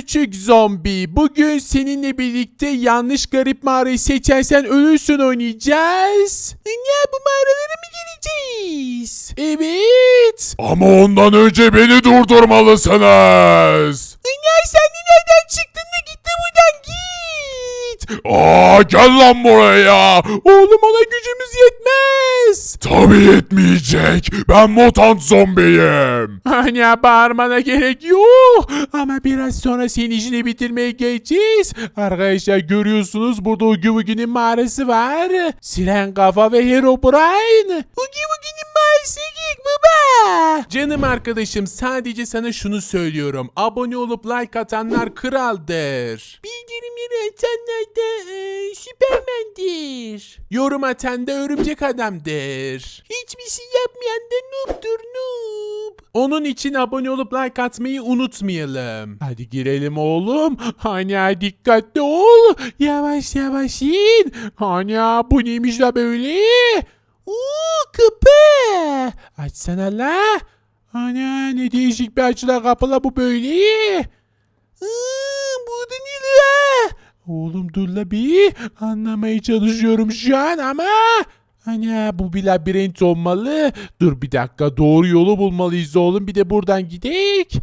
küçük zombi. Bugün seninle birlikte yanlış garip mağarayı seçersen ölürsün oynayacağız. Ne bu mağaralara mı gireceğiz? Evet. Ama ondan önce beni durdurmalısınız. Ne sen de nereden çıktın da gitti buradan git. Aa gel lan buraya. Oğlum ona gücümüz yetmez. Tabii yetmeyecek. Ben mutant zombiyim. Hani bağırmana gerek yok. Ama biraz sonra senin işini bitirmeye geçeceğiz. Arkadaşlar görüyorsunuz burada Ugi Wugi'nin mağarası var. Siren Kafa ve Herobrine. Ugi Wugi'nin mağarası git baba. Canım arkadaşım sadece sana şunu söylüyorum. Abone olup like atanlar kraldır. Bildirimleri atanlar da e, Süpermen'dir. Yorum atan da örümcek adamdır. Hiçbir şey yapmayan da noob'dur noob. Onun için abone olup like atmayı unutmayalım. Hadi girelim oğlum. Hani dikkatli ol. Yavaş yavaş in. Hani bu neymiş la böyle? Uuu kapı. Açsana la. Hani ne değişik bir açılan kapıla bu böyle. Iıı, burada ne la? Oğlum dur la bir anlamaya çalışıyorum şu an ama Ana bu bir labirent olmalı. Dur bir dakika doğru yolu bulmalıyız oğlum bir de buradan gidek.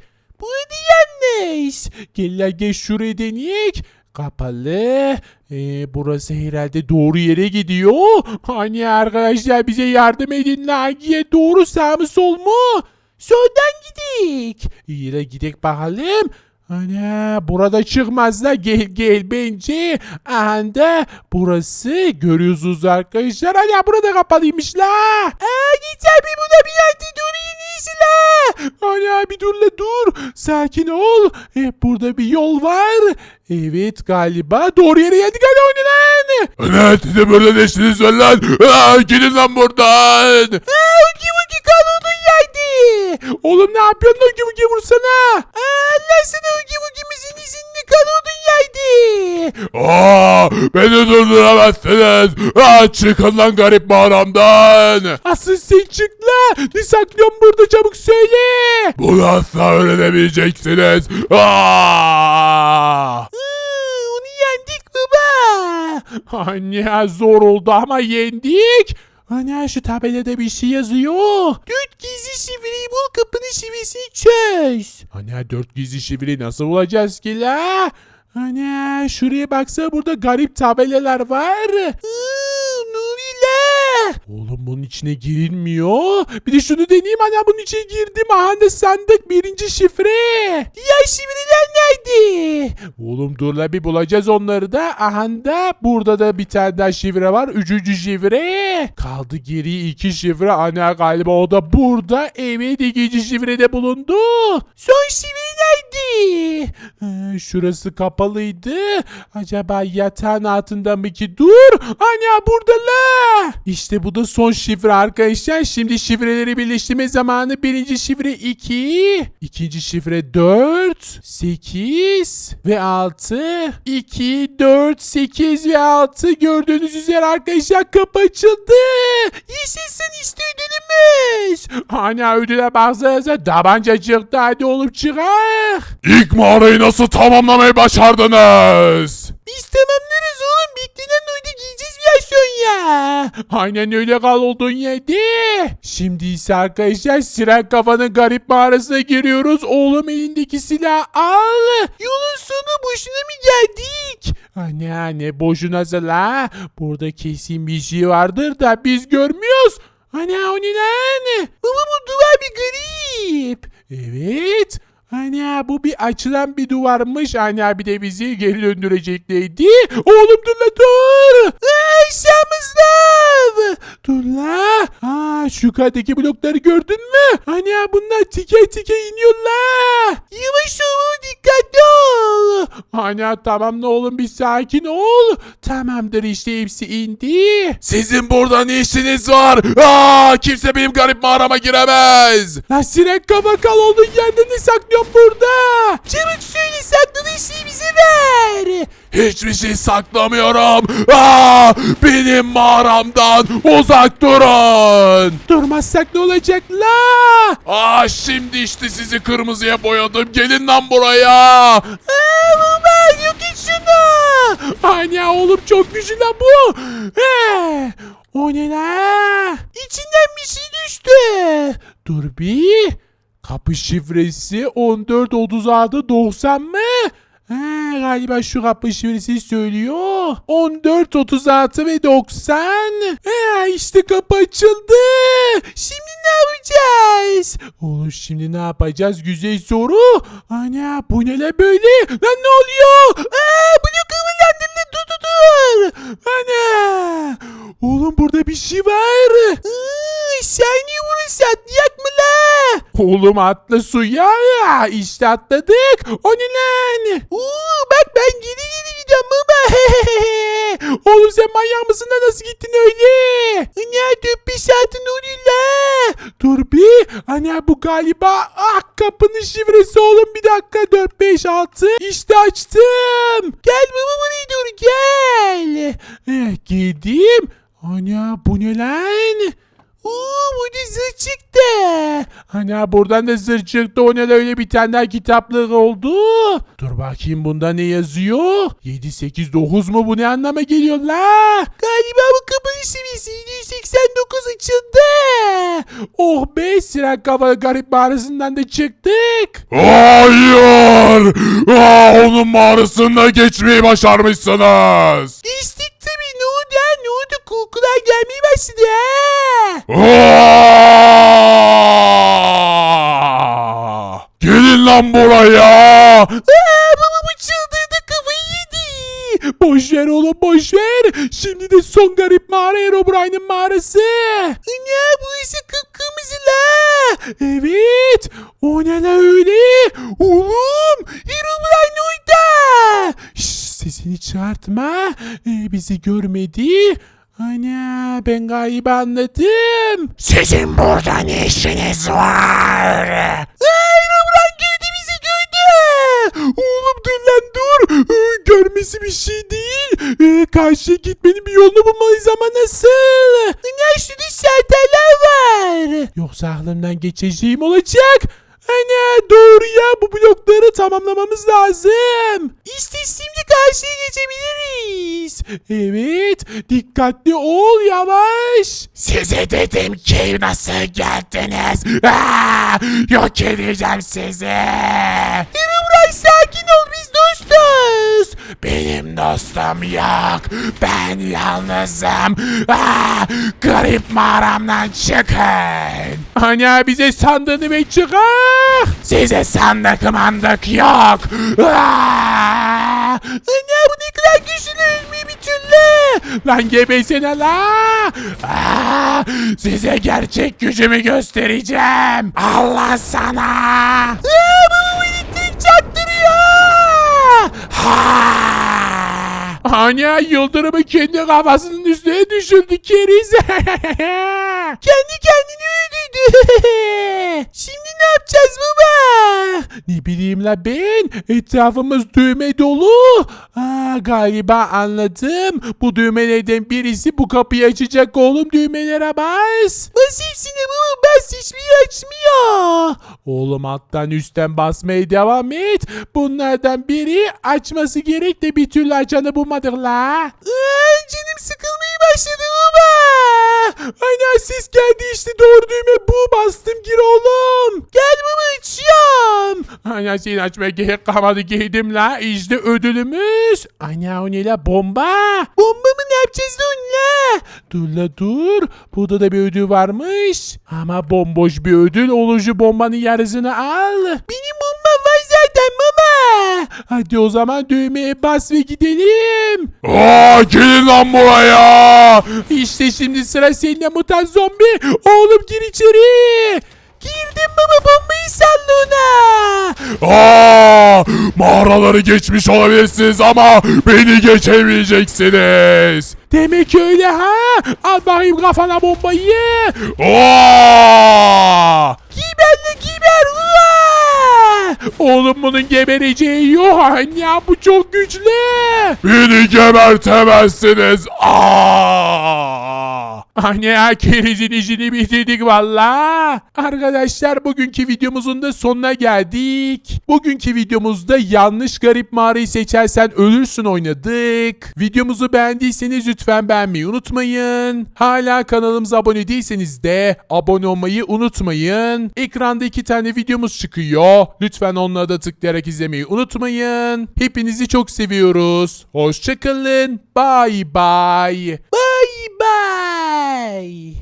Burada yanlış. Gel la gel şuraya deneyek. Kapalı. Ee, burası herhalde doğru yere gidiyor. Hani arkadaşlar bize yardım edin la. Hangiye doğru sağ mı sol mu? Soldan gidik. İyi la gidek bakalım. Ana burada çıkmaz la gel gel bence. Anda burası görüyorsunuz arkadaşlar. Ana burada kapalıymış la. Aa git abi buna bir en iyisi la. Ana bir dur la dur. Sakin ol. E, burada bir yol var. Evet galiba doğru yere geldik hadi oyna lan. Evet siz de burada değiştiniz lan. Aa, gidin lan buradan. Aa uki uki kanodun yaydı. Oğlum ne yapıyorsun uki uki vursana. Aa Allah sana uki uki misin izinde kanodun yaydı. Aa, beni durduramazsınız. Aa, çıkın lan garip mağaramdan. Asıl sen çık la. Ne saklıyorsun burada çabuk söyle. Bunu asla öğrenemeyeceksiniz. Aa! onu yendik baba. Anne zor oldu ama yendik. Ana şu tabelada bir şey yazıyor. Dört gizli şifreyi bul kapının şifresini çöz. Ana dört gizli şifreyi nasıl bulacağız ki la? Ana şuraya baksa burada garip tabelalar var. Nuri la. Oğlum bunun içine girilmiyor. Bir de şunu deneyeyim ana bunun içine girdim. Aha sandık birinci şifre. Ya şifreler nerede? Oğlum dur la bir bulacağız onları da. Aha da burada da bir tane daha şifre var. Üçüncü şifre. Kaldı geri iki şifre. Ana galiba o da burada. Evet ikinci şifrede bulundu. Son şifre nerede? Şurası kapalıydı. Acaba yatağın altında mı ki? Dur. Ana burada la. İşte bu da son şifre arkadaşlar. Şimdi şifreleri birleştirme zamanı. Birinci şifre 2. ikinci şifre 4. 8 ve 6. 2, 4, 8 ve 6. Gördüğünüz üzere arkadaşlar kapı açıldı. Yaşasın işte ödülümüz. Ana ödüle baksanıza tabanca çıktı. Hadi oğlum çıkar. İlk mağarayı nasıl tamamlamayı başardınız? Biz tamamlarız oğlum. Beklenen oyda giyeceğiz biraz sonra. Aynen öyle kal olduğun yerde. Şimdi ise arkadaşlar Siren kafanın garip mağarasına giriyoruz. Oğlum elindeki silahı al. Yolun sonu boşuna mı geldik? Anne anne boşuna la. Burada kesin bir şey vardır da biz görmüyoruz. Ana o ne lan? Baba bu duvar bir garip. Evet. Ana bu bir açılan bir duvarmış. Ana bir de bizi geri döndürecekliydi. Oğlum dur la dur. Aşağımızda. Dur la. Ha şu yukarıdaki blokları gördün mü? Ana bunlar tike tike iniyorlar. Yavaş ol dikkatli ol. Ana tamam ne oğlum bir sakin ol. Tamamdır işte hepsi indi. Sizin burada ne işiniz var? Aa, kimse benim garip mağarama giremez. La siren kafa kal olduğun yerde ne saklıyorsun burada? Çabuk söyle sakladığın şeyi bize ver. Hiçbir şey saklamıyorum. Aa, benim mağaramdan uzak durun. Durmazsak ne olacak la? Aa, şimdi işte sizi kırmızıya boyadım. Gelin lan buraya. Aa, Ana oğlum çok güçlü lan bu. He. O ne la? İçinden bir şey düştü. Dur bir. Kapı şifresi 1436 90 mı? He, galiba şu kapı şifresi söylüyor. 14 36 ve 90. He, işte kapı açıldı. Şimdi ne yapacağız? Oğlum şimdi ne yapacağız? Güzel soru. Ana bu ne la böyle? Lan ne oluyor? Oğlum atla suya. İşte atladık. O ne lan? Uuu bak ben geri geri gidiyorum baba. Oğlum sen manyak mısın da nasıl gittin öyle? Ne dur bir saatin oluyor la. Dur bir. Ana bu galiba ah kapının şifresi oğlum bir dakika 4 5 6 işte açtım. Gel baba buraya dur gel. Eh, girdim. Ana bu ne lan? Uuu burada zırh çıktı. Ana buradan da zırh çıktı. O ne öyle bir tane daha kitaplık oldu. Dur bakayım bunda ne yazıyor? 7, 8, 9 mu bu ne anlama geliyor la? Galiba bu kapının seviyesi 789 açıldı. Oh be siren kafalı garip mağarasından da çıktık. Hayır. Aa, onun mağarasında geçmeyi başarmışsınız. Geçtik tabii ne oldu ha? ne oldu kokular gelmeye başladı ha. Aa! Lan buraya. Aa, baba bu çıldırdı kafayı yedi. Boş ver oğlum boş ver. Şimdi de son garip mağara Herobrine'in mağarası. Ne bu ise kıpkırmızı la. Evet. O ne la öyle? Oğlum Herobrine. Şşş sesini çıkartma. Ee, bizi görmedi. Ana ben galiba anladım. Sizin burada ne işiniz var? Bizi gördü. Oğlum dur lan dur. Ee, Görmesi bir şey değil. Ee, Karşıya gitmenin bir yolunu bulmalıyız ama nasıl? Ne şarteller var. Yoksa aklımdan geçeceğim olacak. Ana doğru ya bu blokları tamamlamamız lazım. İşte şimdi karşıya geçebiliriz. Evet dikkatli ol yavaş. Size dedim ki nasıl geldiniz? Aa, yok edeceğim sizi. Herobrine sakin ol biz dostuz. Benim dostum yok. Ben yalnızım. Aa, garip mağaramdan çıkın. Ana bize sandığını ve çıkar. Size sandık mandık yok. Aa! Ana bu ne kadar güçlü bir türlü. Lan gebesene la. Aa! Size gerçek gücümü göstereceğim. Allah sana. Aa, Ana yıldırımı kendi kafasının üstüne düşürdü keriz. kendi kendini öldürdü. Şimdi ne yapacağız baba? Ne bileyim la ben. Etrafımız düğme dolu. Aa, galiba anladım. Bu düğmelerden birisi bu kapıyı açacak oğlum düğmelere bas. Bas hepsine baba bas hiçbir şey açmıyor. Oğlum alttan üstten basmaya devam et. Bunlardan biri açması gerek de bir türlü açanı bulmadık la. Ay, canım sıkılmaya başladı baba. Aynen ses geldi işte doğru düğme bu bastım gir oğlum. Gel baba açıyorum. Aynen seni açmaya gerek kalmadı girdim la. İşte ödülümüz. Aynen o ne la bomba. Bomba mı ne yapacağız onunla? Dur la dur. Burada da bir ödül varmış. Ama bomboş bir ödül. Olucu bombanın yarısını al. Benim bombam var zaten baba. Hadi o zaman düğmeye bas ve gidelim. Aa, gelin lan buraya. İşte şimdi sıra seninle mutant zombi. Oğlum gir içeri. Mağaraları geçmiş olabilirsiniz ama beni geçemeyeceksiniz. Demek öyle ha. Al bakayım kafana bombayı. Aa! Giy benle giy ben. Oğlum bunun gebereceği yok. Ya bu çok güçlü. Beni gebertemezsiniz. Aa! Anne ya kerizin işini bitirdik valla. Arkadaşlar bugünkü videomuzun da sonuna geldik. Bugünkü videomuzda yanlış garip mağarayı seçersen ölürsün oynadık. Videomuzu beğendiyseniz lütfen beğenmeyi unutmayın. Hala kanalımıza abone değilseniz de abone olmayı unutmayın. Ekranda iki tane videomuz çıkıyor. Lütfen onlara da tıklayarak izlemeyi unutmayın. Hepinizi çok seviyoruz. Hoşçakalın. Bye bye. Bye bye.